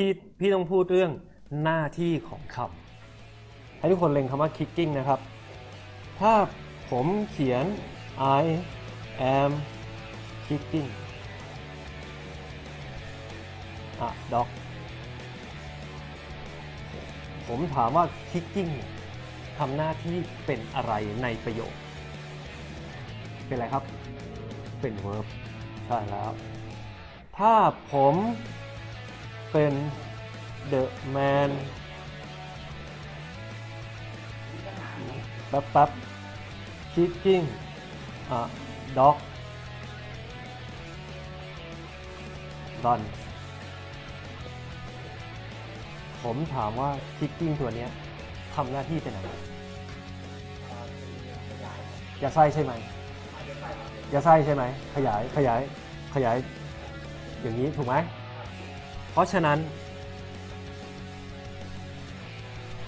พี่พี่ต้องพูดเรื่องหน้าที่ของคำให้ทุกคนเล็งคำว่า kicking นะครับ ถ้าผมเขียน I am kicking a dog ผมถามว่า kicking ทำหน้าที่เป็นอะไรในประโยค เป็นอะไรครับ เป็น verb ใช่แล้ว ถ้าผม เป็น the man แป๊บแป๊บ kicking a dog run ผมถามว่า kicking ตัวนี้ทำหน้าที่เป็นอะไรอย่าไส้ใช่ไหมอย่าไส้ใช่ไหม ขยายขยายขยาย อย่างนี้ถูกไหม เพราะฉะนั้น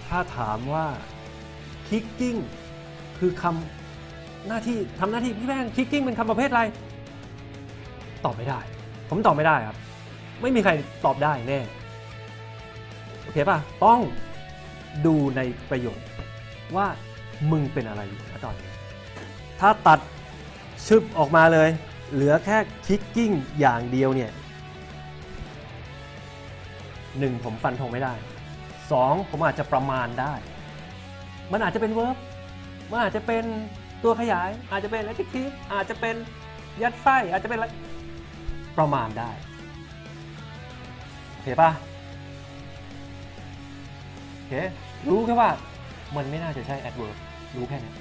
ถ้าถามว่า kicking คือคำหน้าที่ทำหน้าที่พี่แป้ง kicking เป็นคำประเภทอะไร ตอบไม่ได้ ผมตอบไม่ได้ครับ ไม่มีใครตอบได้แน่ โอเคป่ะ ต้องดูในประโยคว่ามึงเป็นอะไรอยู่ตอนนี้ ถ้าตัดชึบออกมาเลย เหลือแค่ kicking อย่างเดียวเนี่ย หนึ่งผมฟันธงไม่ได้สองผมอาจจะประมาณได้ มันอาจจะเป็น verb มันอาจจะเป็นตัวขยาย อาจจะเป็น adjective อาจจะเป็นยัดไส้อาจจะเป็นอะไรประมาณได้โอเคป่ะโอเครู้แค่ว่ามันไม่น่าจะใช่ adverb รู้แค่นี้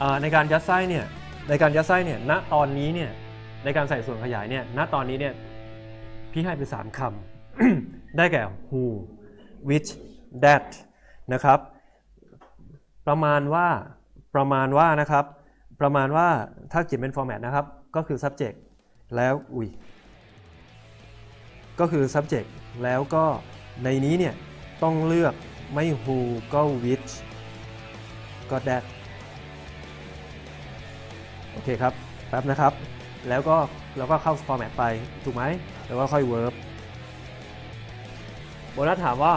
อ่าในการยัดไส้เนี่ยในการยัดไส้เนี่ยณตอนนี้เนี่ยในการใส่ส่วนขยายเนี่ยณตอนนี้เนี่ยพี่ให้ไปสามคำ ได้แก่ who which that นะครับ ประมาณว่าประมาณว่านะครับ ประมาณว่าถ้าเขียนเป็น format นะครับ ก็คือ subject แล้วอุ้ยก็คือ subject แล้วก็ในนี้เนี่ย ต้องเลือกไม่ who ก็ which ก็ that โอเคครับ แป๊บนะครับ แล้วก็เราก็เข้า format ไป ถูกไหม แล้วก็ค่อย verb โบนัสถามว่า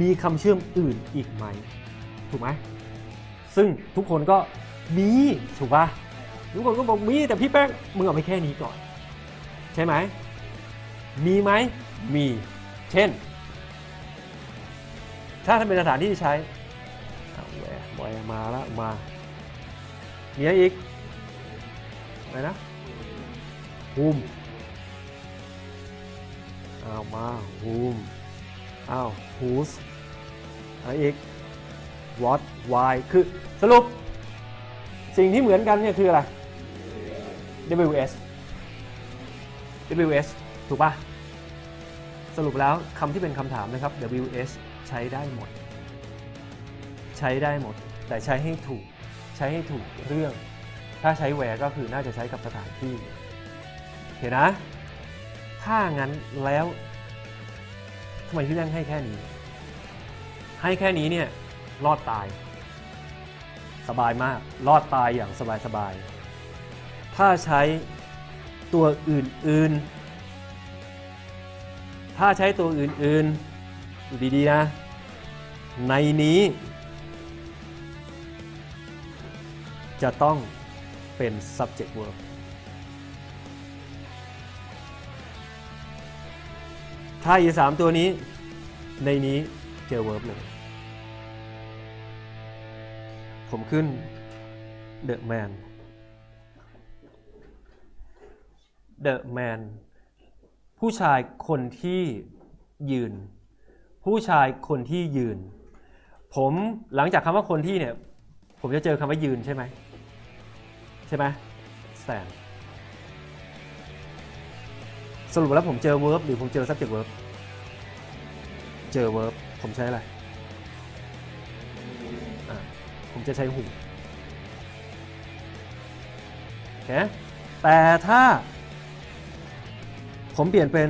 มีคำเชื่อมอื่นอีกไหม ถูกไหม ซึ่งทุกคนก็มีถูกปะทุกคนก็บอกมีแต่พี่แป้งมึงเอาไปแค่นี้ก่อน ใช่ไหม มีไหม มี เช่น ถ้าทำเป็นสถานที่ใช้อาแหวะแหวะมาแล้วมามีอะไรอีกอะไรนะภูมิ อ้าวมาภูมอ้าว whose อะไรอีก what why คือสรุป สิ่งที่เหมือนกันเนี่ยคืออะไร ws ws ถูกปะสรุปแล้วคำที่เป็นคำถามนะครับ ws ใช้ได้หมด ใช้ได้หมด แต่ใช้ให้ถูก ใช้ให้ถูกเรื่อง ถ้าใช้แวร์ก็คือน่าจะใช้กับสถานที่เห็นนะ ถ้างั้นแล้วทำไมพี่แม่งให้แค่นี้ ให้แค่นี้เนี่ยรอดตาย สบายมาก รอดตายอย่างสบายสบายๆถ้าใช้ตัวอื่นๆ ถ้าใช้ตัวอื่นๆดูดีๆนะ ในนี้ จะต้องเป็น subject verb ถ้าอีสามตัวนี้ ในนี้เจอ verb เลย ผมขึ้น the man the man ผู้ชายคนที่ยืน ผู้ชายคนที่ยืน ผมหลังจากคำว่าคนที่เนี่ย ผมจะเจอคำว่ายืนใช่ไหมใช่ไหม stand สรุปแล้วผมเจอ verb หรือผมเจอ subject verb เจอ verb ผมใช้อะไรผมจะใช้ who โอเคแต่ถ้า ผมเปลี่ยนเป็น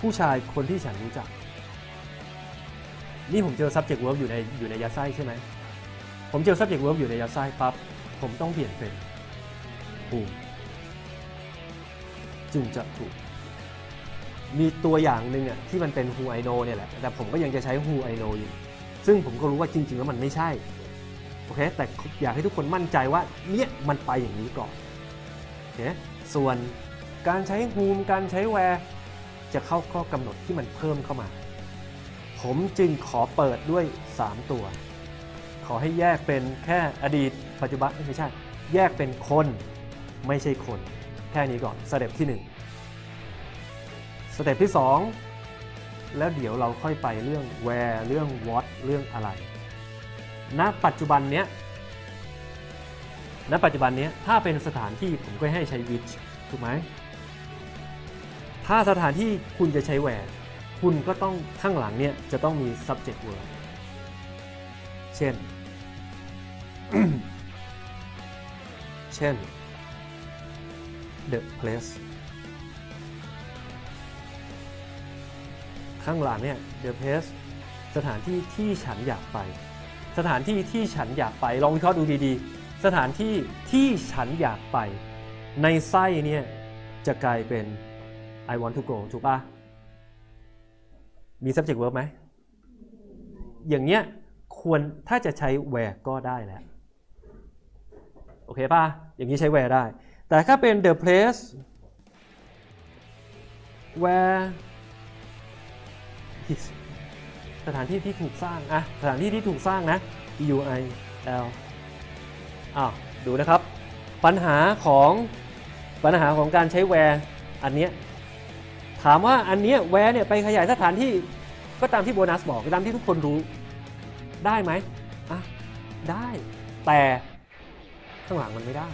ผู้ชายคนที่ฉันรู้จัก นี่ผมเจอ subject verb อยู่ในอยู่ในยัดไส้ใช่ไหม ผมเจอ subject verb อยู่ในยัดไส้ปั๊บ ผมต้องเปลี่ยนเป็น who จึงจะถูก มีตัวอย่างหนึ่งอะที่มันเป็น who I know เนี่ยแหละ แต่ผมก็ยังจะใช้ who I know อยู่ ซึ่งผมก็รู้ว่าจริง ๆ แล้วมันไม่ใช่ โอเค แต่อยากให้ทุกคนมั่นใจว่าเนี่ยมันไปอย่างนี้ก่อน โอเค ส่วนการใช้ who การใช้ where จะเข้าข้อกำหนดที่มันเพิ่มเข้ามา ผมจึงขอเปิดด้วย 3 ตัว อให้แยกเป็นแค่อดีต ปัจจุบันไม่ใช่ แยกเป็นคนไม่ใช่คน แค่นี้ก่อนสเต็ปที่ 1 สเต็ปที่ 2 แล้วเดี๋ยวเราค่อยไปเรื่อง where เรื่อง what เรื่องอะไรณปัจจุบันเนี้ยณปัจจุบันเนี้ยถ้าเป็นสถานที่ผมก็ให้ใช้ which ถูกไหม ถ้าสถานที่คุณจะใช้ where คุณก็ต้องข้างหลังเนี่ยจะต้องมี subject verb เช่น เช่น the place ข้างหลังเนี่ย the place สถานที่ที่ฉันอยากไป สถานที่ที่ฉันอยากไป ลองวิเคราะห์ดูดีๆ สถานที่ที่ฉันอยากไป ในไส้เนี่ยจะกลายเป็น I want to go ถูกปะมี subject verb ไหม อย่างเงี้ยควรถ้าจะใช้ where ก็ได้แหละ อเคป่ะ อย่างนี้ใช้ where ได้ แต่ถ้าเป็น the place where is สถานที่ที่ถูกสร้างอะสถานที่ที่ถูกสร้างนะ U I L อ้าวดูนะครับ ปัญหาของปัญหาของการใช้ where อันเนี้ยถามว่าอันเนี้ย where เนี่ยไปขยายสถานที่ก็ตามที่โบนัสบอกก็ตามที่ทุกคนรู้ได้ไหมอะได้แต่ ข้างหลังมันไม่ได้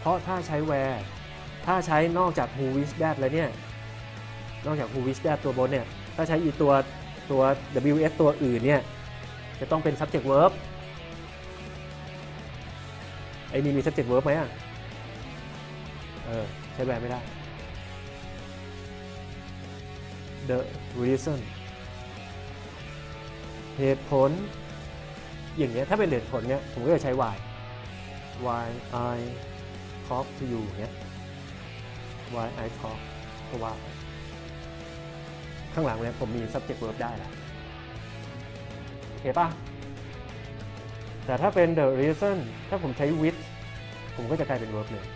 เพราะถ้าใช้ where ถ้าใช้นอกจาก who is that แล้วเนี่ย นอกจาก who is that ตัวบนเนี่ย ถ้าใช้อีตัวตัว ws ตัวอื่นเนี่ย จะต้องเป็น subject verb ไอ้นี่มี subject verb ไหมอะ เออ ใช้แบบไม่ได้ the reason เหตุผล อย่างเงี้ยถ้าเป็นเหตุผลเนี้ยผมก็จะใช้ why why I talk to you เนี้ย why I talk ก็ว่า ข้างหลังเนี่ยผมมี subject verb ได้แล้วโอเคป่ะ แต่ถ้าเป็น the reason ถ้าผมใช้ with ผมก็จะกลายเป็น verb เลย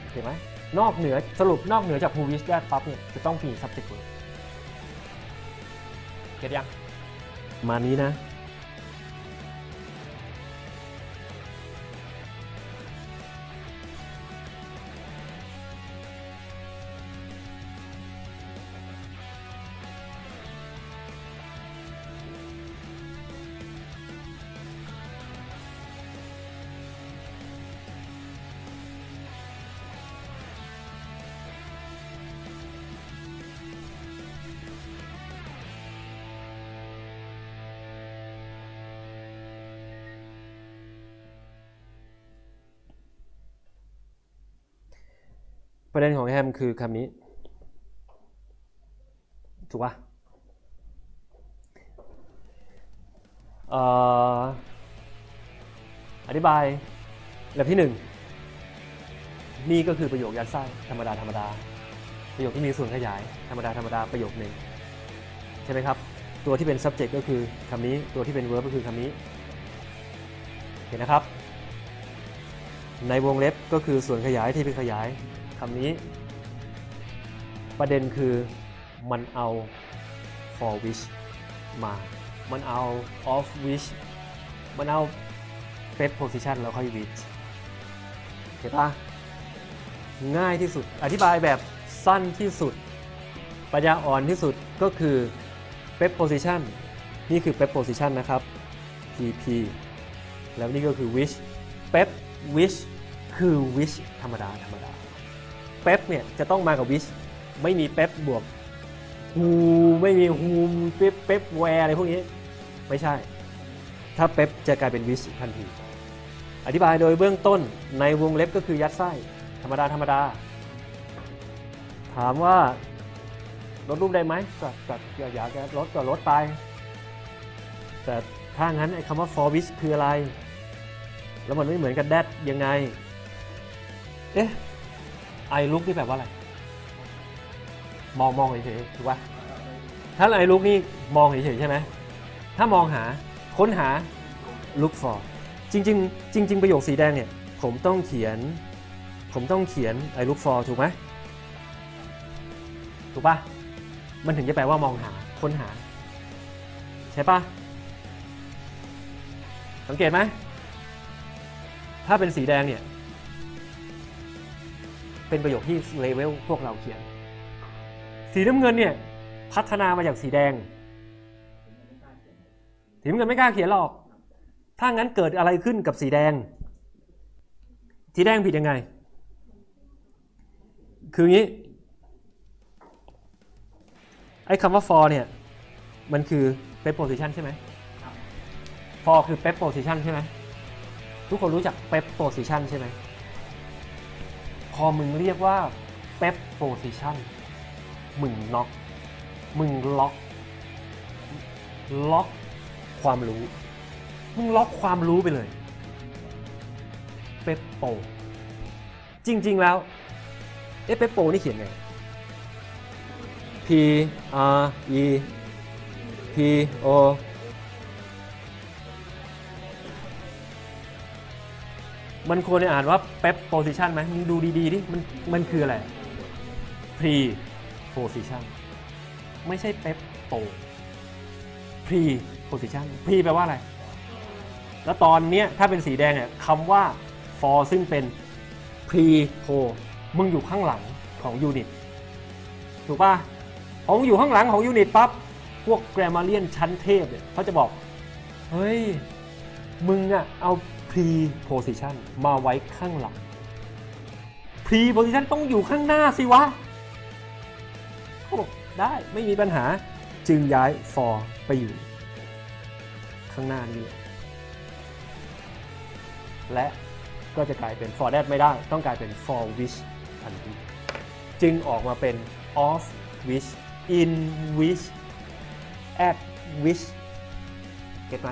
โอเคไหมนอกเหนือสรุปนอกเหนือจาก who wish that ปั๊บเนี่ยจะต้องมี subject verb เก็ตยัง มานี้นะ ประเด็นของแฮมคือคำนี้ ถูกปะเอ่ออธิบายแบบที่หนึ่งนี่ก็คือประโยคยัดไส้ธรรมดาธรรมดา ประโยคที่มีส่วนขยาย ธรรมดาธรรมดาประโยคหนึ่งใช่ไหมครับ ตัวที่เป็น subject ก็คือคำนี้ตัวที่เป็น verb ก็คือคำนี้เห็นนะครับ ในวงเล็บก็คือส่วนขยายที่เป็นขยาย คำนี้ ประเด็นคือมันเอา for which มา มันเอา of which มันเอา first position แล้วค่อย which เห็นปะง่ายที่สุด อธิบายแบบสั้นที่สุด ปัญญาอ่อนที่สุดก็คือ first position นี่คือ first position นะครับ pp แล้วนี่ก็คือ which pep which คือ which ธรรมดา ธรรมดา ป๊ปเนี่ยจะต้องมากับวิชไม่มีเป๊ปบวกฮูไม่มีฮูมเป๊ปเป๊ปแวร์อะไรพวกนี้ ไม่ใช่ ถ้าเป๊ปจะกลายเป็นวิชทันที อธิบายโดยเบื้องต้นในวงเล็บก็คือยัดไส้ธรรมดาธรรมดา ถามว่าลดรูปได้ไหมก็ก็อยากอยากจะลดก็ลดไป แต่ถ้างั้นไอ้คำว่า for which คืออะไร แล้วมันไม่เหมือนกับ that ยังไง เอ๊ะ I look นี่แปลว่าอะไร มองมองเฉยๆถูกปะถ้า I look นี่มองเฉยๆใช่ไหมถ้ามองหาค้นหา look for จริง ๆ จริง ๆ ประโยคสีแดงเนี่ย ผมต้องเขียน ผมต้องเขียน I look for ถูกไหมถูกปะมันถึงจะแปลว่ามองหาค้นหา ใช่ปะสังเกตไหมถ้าเป็นสีแดงเนี่ย เป็นประโยคที่เลเวลพวกเราเขียน สีน้ำเงินเนี่ยพัฒนามาจากสีแดง สีน้ำเงินไม่กล้าเขียนหรอก ถ้างั้นเกิดอะไรขึ้นกับสีแดง สีแดงผิดยังไง คืองี้ ไอ้คำว่า for เนี่ย มันคือ pep position ใช่ไหม for คือ pep position ใช่ไหม ทุกคนรู้จัก pep position ใช่ไหมพ อมึงเรียกว่า pep position มึงน็อกมึงล็อก ล็อกความรู้ มึงล็อกความรู้ไปเลยเป๊ปโปจริง ๆ แล้วเอเป๊ปโปนี่เขียนไง P R E P O มันควรจะอ่านว่า pep position ไหมมึงดูดีๆดิมันมันคืออะไร pre position ไม่ใช่ pep p o pre position pre แปลว่าอะไร แล้วตอนเนี้ยถ้าเป็นสีแดงเนี่ยคำว่า for ซึ่งเป็น pre po มึงอยู่ข้างหลังของ unit ถูกป่ะพอมึงอยู่ข้างหลังของ unit ปั๊บ พวก grammarian ชั้นเทพเนี่ยเขาจะบอก เฮ้ย มึงอะเอา pre position มาไว้ข้างหลัง pre position ต้องอยู่ข้างหน้าสิวะเขาบอกได้ไม่มีปัญหาจึงย้าย for ไปอยู่ ข้างหน้านี่เลยและก็จะกลายเป็น for that ไม่ได้ต้องกลายเป็น for which ทันทีจึงออกมาเป็น of which in which at which เก็ตไหม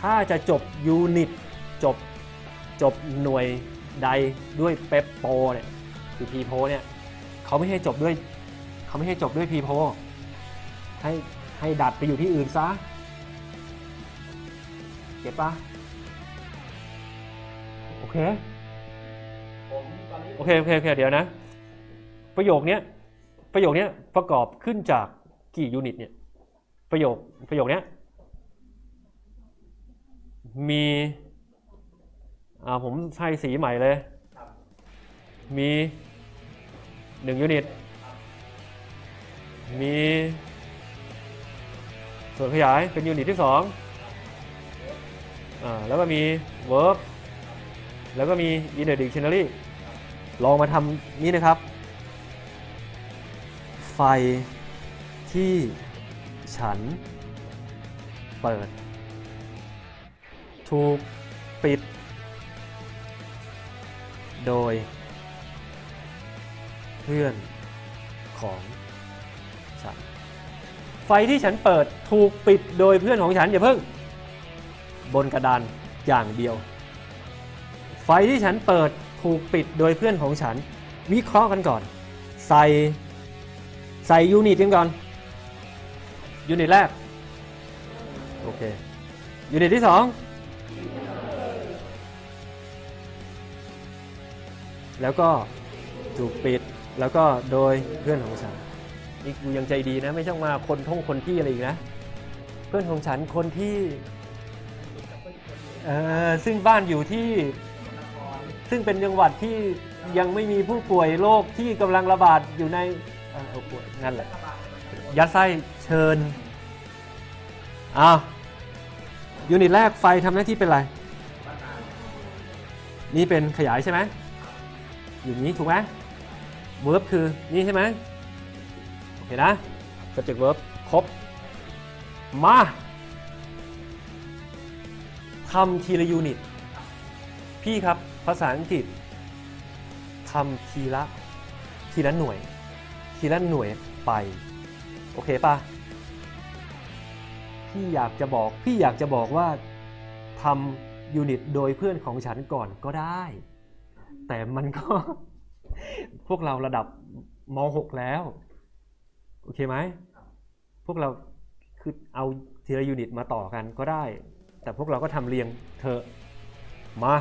ถ้าจะจบยูนิต จบจบหน่วยใดด้วยเปปโปเนี่ยคือพีโพเนี่ยเขาไม่ให้จบด้วยเขาไม่ให้จบด้วยพีโพให้ให้ดัดไปอยู่ที่อื่นซะเก็ตปะโอเคโอเคโอเคโอเคเดี๋ยวนะ ประโยคเนี้ยประโยคเนี้ยประกอบขึ้นจากกี่ยูนิตเนี่ยประโยคประโยคเนี้ยมี อ่าผมใช้สีใหม่เลยครับมีหนึ่งยูนิต มีส่วนขยายเป็นยูนิตที่สองอ่าแล้วก็มี verb แล้วก็มี in the dictionary ลองมาทำนี้นะครับ ไฟที่ฉันเปิด ถูกปิด โดย เพื่อนของฉัน ไฟที่ฉันเปิดถูกปิดโดยเพื่อนของฉันอย่าเพิ่ง บนกระดานอย่างเดียว ไฟที่ฉันเปิดถูกปิดโดยเพื่อนของฉัน วิเคราะห์กันก่อน ใส่ใส่ยูนิตกันก่อน ยูนิตแรก โอเค ยูนิตที่สอง แล้วก็ถูกปิดแล้วก็โดยเพื่อนของฉันนี่กูยังใจดีนะ ไม่ต้องมาคนท่องคนที่อะไรอีกนะ เพื่อนของฉันคนที่เออซึ่งบ้านอยู่ที่ ซึ่งเป็นจังหวัดที่ยังไม่มีผู้ป่วยโรคที่กำลังระบาดอยู่ในเออเอาป่วยนั่นแหละ ยัดไส้เชิญอ้าวยูนิตแรกไฟทำหน้าที่เป็นอะไร นี่เป็นขยายใช่ไหม อย่างนี้ถูกไหมเวิร์บคือนี่ใช่ไหมโอเคนะ subject verb ครบ มาทำทีละยูนิต พี่ครับภาษาอังกฤษทำทีละทีละหน่วย ทีละหน่วยไป โอเคป่ะพี่อยากจะบอก พี่อยากจะบอกว่าทำยูนิตโดยเพื่อนของฉันก่อนก็ได้ แต่มันก็ พวกเราระดับม .6 แล้ว โอเคไหม พวกเราคือเอาทีละยูนิตมาต่อกันก็ได้ แต่พวกเราก็ทำเรียงเธอมา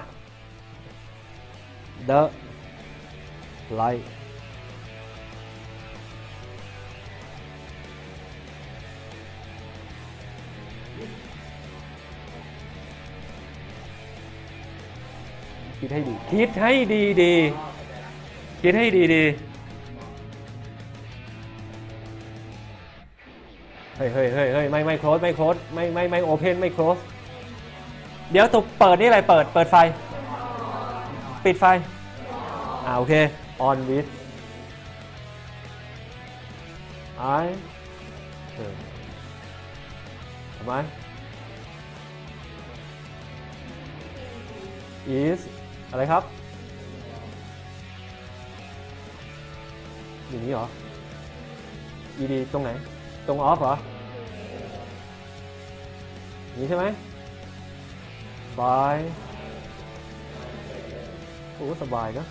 the light คิดให้ดี คิดให้ดีดีคิดให้ดีดีเฮ้ยเฮ้ยเฮ้ยเฮ้ยไม่ไม่ close ไม่ close ไม่ไม่ไม่ open ไม่ close เดี๋ยวตัวเปิดนี่อะไรเปิดเปิดไฟ ปิดไฟอ่าโอเค on with I เออทำไม is อะไรครับ อย่างนี้เหรอ ed ตรงไหน ตรง off เหรอนี้ใช่ไหม by โอ้สบายนะ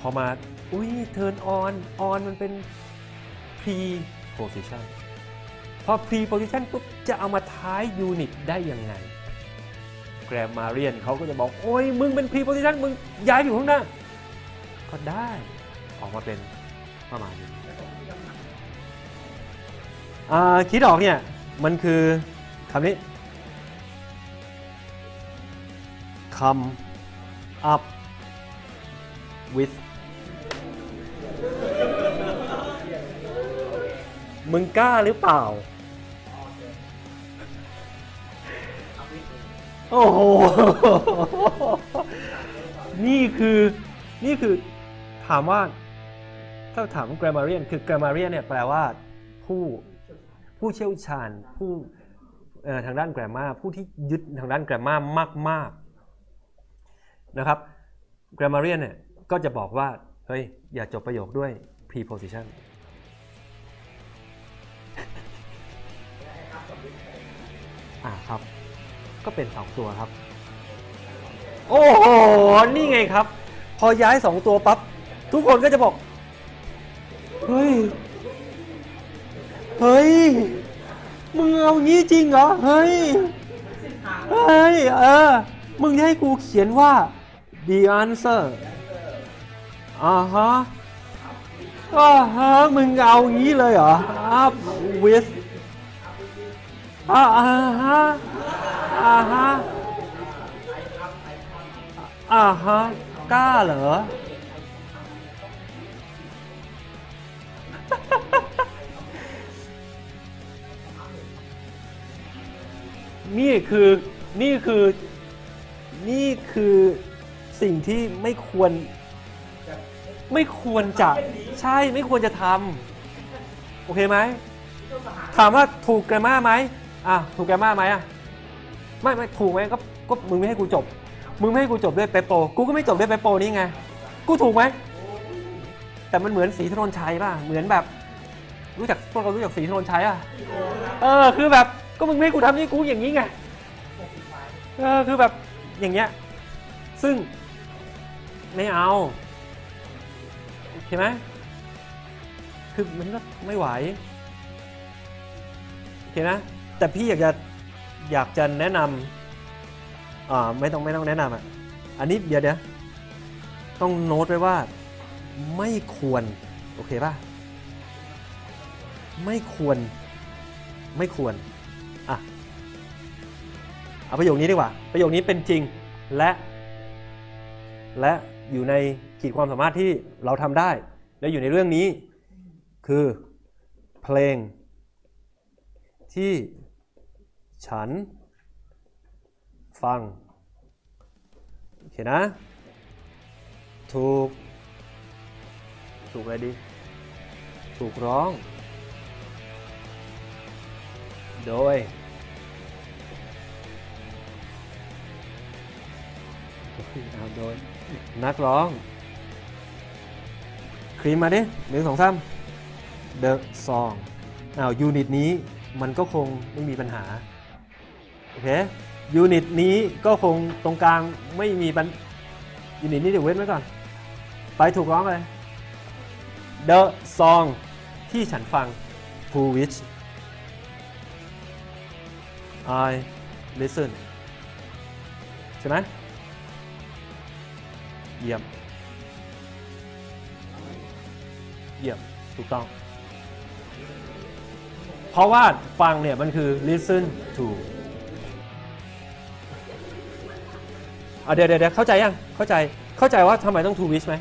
พอมา อุ้ย turn on on มันเป็น pre position พอ pre position ปุ๊บจะเอามาท้ายยูนิตได้ยังไง แกรมมาเรียนเขาก็จะบอก โอ้ยมึงเป็น pre position มึงย้ายอยู่ข้างหน้า ก็ได้ออกมาเป็นประมาณนี้คิดออกเนี่ย มันคือคำนี้ come up with มึงกล้าหรือเปล่า โอ้โห นี่คือ นี่คือถามว่า ถ้าถาม grammarian คือ grammarian เนี่ยแปลว่าผู้ผู้เชี่ยวชาญผู้ทางด้าน grammar ผู้ที่ยึดทางด้าน grammar มาก ๆ นะครับ grammarian เนี่ยก็จะบอกว่า เฮ้ย อย่าจบประโยคด้วย preposition อ่าครับ ก็เป็น 2 ตัวครับ โอ้โห นี่ไงครับ พอย้าย 2 ตัวปั๊บ ทุกคนก็จะบอก เฮ้ย เฮ้ย มึงเอางี้จริงเหรอ เฮ้ย เฮ้ย เออ มึงให้กูเขียนว่า the answer อ่าฮะอ่าฮะมึงเอางี้เลยเหรอ up with อ่าฮะ อ่าฮะอ่าฮะกล้าเหรอ นี่คือนี่คือนี่คือสิ่งที่ไม่ควร ไม่ควรจะใช่ไม่ควรจะทำโอเคไหมถามว่าถูกแกรมมาไหมอะถูกแกรมมาไหมอะ ไม่ไม่ถูกไหมก็ก็มึงไม่ให้กูจบ มึงไม่ให้กูจบด้วยเปโปกูก็ไม่จบด้วยเปโปนี่ไง กูถูกไหม แต่มันเหมือนสีธนนชัยป่ะ เหมือนแบบ รู้จักพวกเรารู้จักสีธนนชัยอะ เออ คือแบบ ก็มึงไม่ให้กูทำนี่กูอย่างนี้ไง เออ คือแบบอย่างเงี้ย ซึ่งไม่เอาโอเคไหม คือมันก็ไม่ไหวโอเคนะ แต่พี่อยากจะ อยากจะแนะนำอ่าไม่ต้องไม่ต้องแนะนำอะอันนี้เดี๋ยวเดี๋ยวต้องโน้ตไว้ว่าไม่ควร โอเคป่ะ ไม่ควรไม่ควรอะเอาประโยคนี้ดีกว่า ประโยคนี้เป็นจริงและ และอยู่ในขีดความสามารถที่เราทำได้ และอยู่ในเรื่องนี้คือเพลงที่ ฉัน ฟัง โอเคนะ ถูก ถูกอะไรดี ถูกร้อง โดยเอาโดย นักร้อง ครีมมาดิหนึ่งสองสาม The Song อ้าวยูนิตนี้มันก็คงไม่มีปัญหา เคยูนิตนี้ก็คงตรงกลางไม่มีบันยูนิตนี้เดี๋ยวเว้นไว้ก่อน ไปถูกร้องเลย The song ที่ฉันฟัง to which I listen ใช่ไหมเยี่ยม เยี่ยม ถูกต้อง เพราะว่าฟังเนี่ยมันคือ listen to เดี๋ยวเดี๋ยวเข้าใจยังเข้าใจเข้าใจว่าทำไมต้อง to which ไหม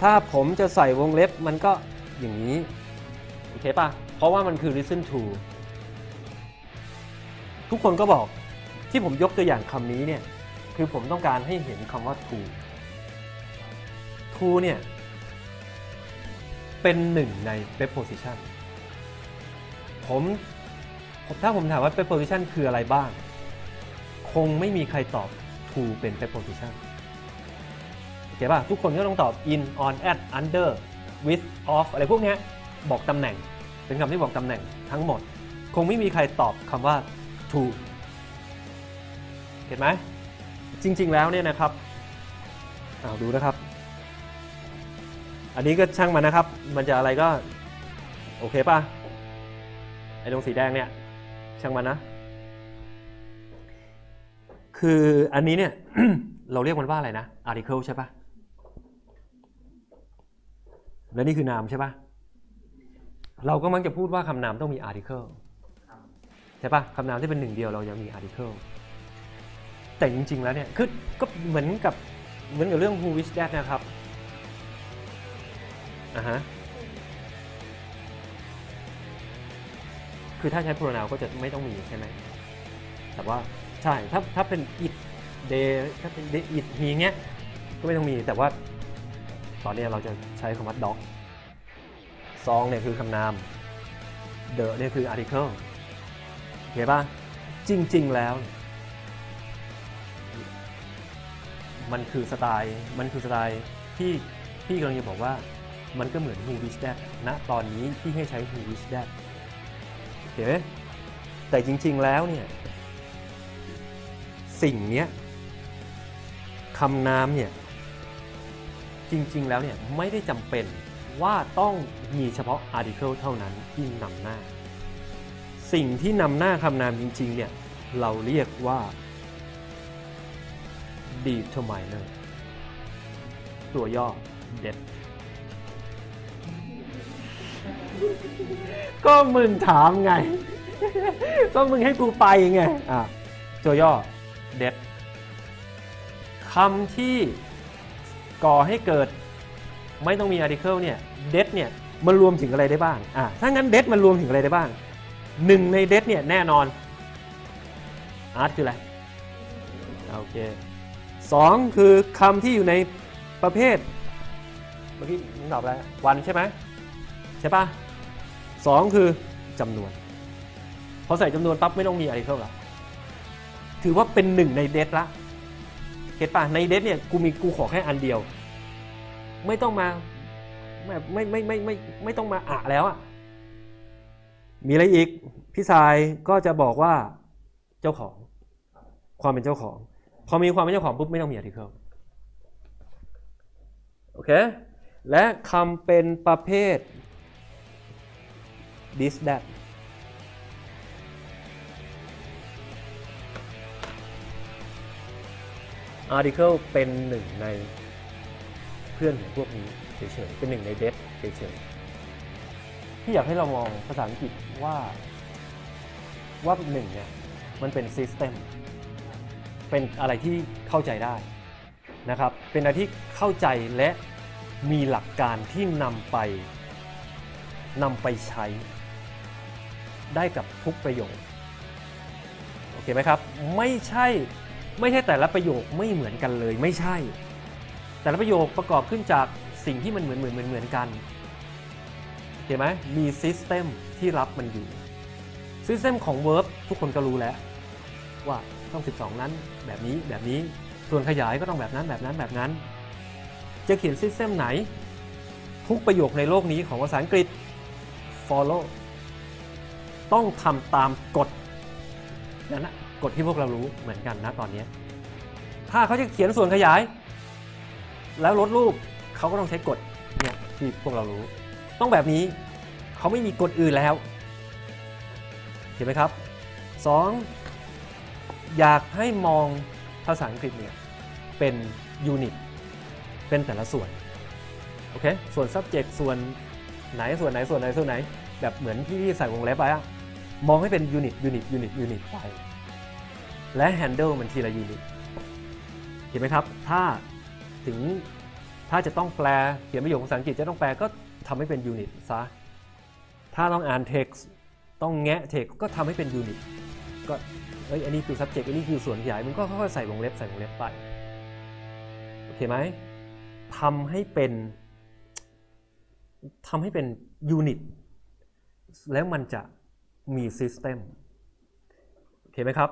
ถ้าผมจะใส่วงเล็บมันก็อย่างนี้ โอเคป่ะ เพราะว่ามันคือ listen to ทุกคนก็บอกที่ผมยกตัวอย่างคำนี้เนี่ย คือผมต้องการให้เห็นคำว่า to to เนี่ย เป็นหนึ่งใน preposition ผม ถ้าผมถามว่า preposition คืออะไรบ้าง คงไม่มีใครตอบ to เป็น preposition โอเคป่ะ ทุกคนก็ต้องตอบ in on at under with of อะไรพวกเนี้ยบอกตำแหน่ง เป็นคำที่บอกตำแหน่งทั้งหมด คงไม่มีใครตอบคำว่า to เห็นไหม จริง ๆ แล้วเนี่ยนะครับเอาดูนะครับ อันนี้ก็ช่างมันนะครับ มันจะอะไรก็ โอเคป่ะ ไอ้ตรงสีแดงเนี่ย ช่างมันนะ คืออันนี้เนี่ยเราเรียกมันว่าอะไรนะ article ใช่ป่ะและนี่คือนามใช่ป่ะเราก็มักจะพูดว่าคำนามต้องมี article ใช่ป่ะคำนามที่เป็นหนึ่งเดียวเรายังมี article แต่จริง ๆ แล้วเนี่ยคือก็เหมือนกับเหมือนกับเรื่อง who is that นะครับอ่าฮะคือถ้าใช้ pronoun ก็จะไม่ต้องมีใช่ไหมแต่ว่า ใช่ถ้าถ้าเป็น it they ถ้าเป็น they it he เงี้ยก็ไม่ต้องมีแต่ว่า ตอนนี้เราจะใช้คำว่า dog song เนี่ยคือคำนาม the เนี่ยคือ article โอเคป่ะจริง ๆ แล้ว มันคือสไตล์มันคือสไตล์ที่พี่กำลังจะบอกว่ามันก็เหมือน who is that ณตอนนี้ที่ให้ใช้ who is that โอเคไหมแต่จริง ๆ แล้วเนี่ย สิ่งเนี้ยคำนามเนี่ยจริงๆแล้วเนี่ยไม่ได้จำเป็นว่าต้องมีเฉพาะ article เท่านั้นที่นำหน้า สิ่งที่นำหน้าคำนามจริงๆเนี่ยเราเรียกว่า determiner ตัวย่อ det ก็มึงถามไง ก็มึงให้กูไปไงอะตัวย่อ det คำที่ก่อให้เกิดไม่ต้องมี article เนี่ย det เนี่ยมันรวมถึงอะไรได้บ้างอะถ้างั้น det มันรวมถึงอะไรได้บ้างหนึ่งใน det เนี่ยแน่นอน art คืออะไรโอเคสองคือคำที่อยู่ในประเภทเมื่อกี้ตอบอะไรวันใช่ไหมใช่ปะสองคือจำนวน พอใส่จำนวนปั๊บไม่ต้องมีอะไรเข้าละ ถือว่าเป็นหนึ่งในเดทละเก็ตปะในเดทเนี่ยกูมีกูขอแค่อันเดียว ไม่ต้องมาไม่ไม่ไม่ไม่ไม่ไม่ต้องมาอะแล้วอะมีอะไรอีก พี่สายก็จะบอกว่าเจ้าของความเป็นเจ้าของ พอมีความเป็นเจ้าของปุ๊บไม่ต้องมี article โอเค และคำเป็นประเภท this that อาร์ติเคิลเป็นหนึ่งในเพื่อนของพวกนี้เฉยๆ เป็นหนึ่งในเดฟเฉยๆที่อยากให้เรามองภาษาอังกฤษว่าว่าหนึ่งเนี่ยมันเป็น system เป็นอะไรที่เข้าใจได้นะครับ เป็นอะไรที่เข้าใจและมีหลักการที่นำไปนำไปใช้ ได้กับทุกประโยค โอเคไหมครับ ไม่ใช่ ไม่ใช่แต่ละประโยคไม่เหมือนกันเลยไม่ใช่ แต่ละประโยคประกอบขึ้นจากสิ่งที่มันเหมือนเหมือนเหมือนเหมือนกันโอเคไหมมีซิสเต็มที่รับมันอยู่ซิสเต็มของ verb ทุกคนก็รู้แล้ว ว่าต้อง 12 นั้นแบบนี้แบบนี้ส่วนขยายก็ต้องแบบนั้นแบบนั้นแบบนั้น จะเขียนซิสเต็มไหน ทุกประโยคในโลกนี้ของภาษาอังกฤษ follow ต้องทำตามกฎนั่นนะ กฎที่พวกเรารู้เหมือนกันนะตอนนี้ ถ้าเขาจะเขียนส่วนขยาย แล้วลดรูปเขาก็ต้องใช้กฎเนี่ยที่พวกเรารู้ ต้องแบบนี้เขาไม่มีกฎอื่นแล้วเห็นไหมครับสองอยากให้มองภาษาอังกฤษเนี่ยเป็นยูนิตเป็นแต่ละส่วนโอเคส่วน subject ส่วนไหนส่วนไหนส่วนไหนส่วนไหน แบบเหมือนที่ใส่วงเล็บไปอะมองให้เป็นยูนิตยูนิตยูนิตยูนิตไป และ handle มันทีละยูนิตเห็นไหมครับ ถ้าถึงถ้าจะต้องแปลเขียนประโยคภาษาอังกฤษจะต้องแปลก็ทำให้เป็นยูนิตซะ ถ้าต้องอ่าน text ต้องแงะ text ก็ทำให้เป็นยูนิตก็เอ้ยอันนี้คือ subject อันนี้คือส่วนขยายมันก็ค่อยๆใส่วงเล็บใส่วงเล็บไปโอเคไหมทำให้เป็นทำให้เป็นยูนิตแล้วมันจะมี system โอเคไหมครับ